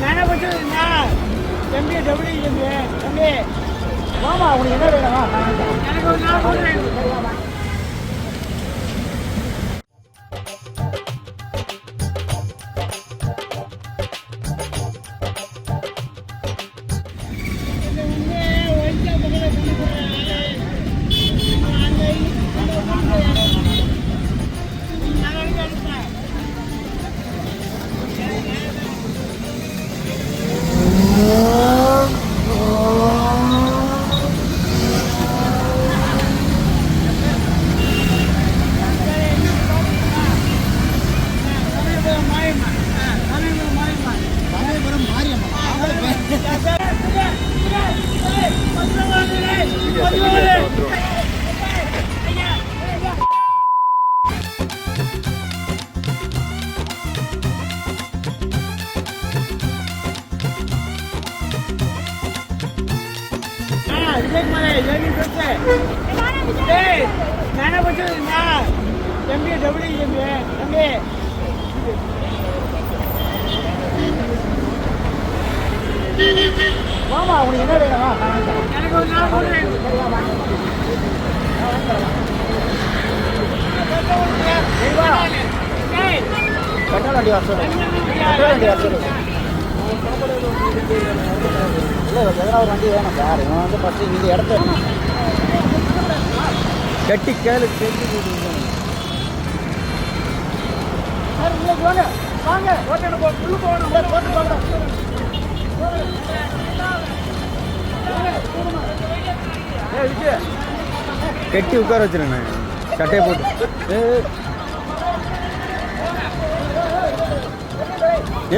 நானே வச்சுருந்தா தம்பி டபுள் தம்பி தம்பி வாமா உனக்கு என்ன வேணும்? எனக்கு ஒரு நாள் போடுறேன் விஜய் மலை ஜெயி சொத்து நானே வச்சுருந்தா தம்பி டபுள் தம்பி தம்பி வாமா உனக்கு என்ன வேணும் எனக்கு ஒரு நாள் போடுறேன் இல்லை எதனா ஒரு வண்டி வேணும் சார். இவன் வந்து ஃபஸ்ட்டு இந்த இடத்த கட்டி கேளு கட்டி சார் உங்களுக்கு வாங்க வாங்க. ஓட்டை போ உள்ள போகணும். போட்டு போகணும் கட்டி உட்கார வச்சிருங்க. சட்டையை போட்டு.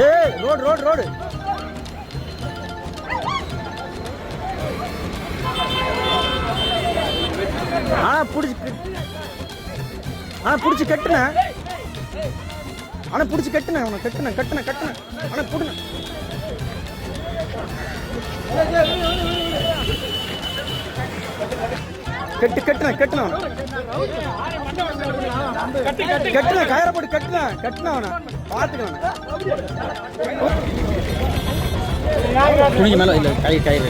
ஏய் ரோடு ரோடு ரோடு. பிடிச்சி ஆனால் பிடிச்சி கட்டுனேன் ஆனால் பிடிச்சி கட்டுனேன் அவனை கட்டுனேன் கட்டுனேன் கட்டுனேன் ஆனால் பிடினேன் கட்டு கட்டுனேன் கட்டுனேன் கட்டுனேன் கயிறை போட்டு கட்டுனேன் கட்டுனேன் அவனை. பார்த்துக்கணும் துணிக்கு மேலே இல்லை கை கயிறு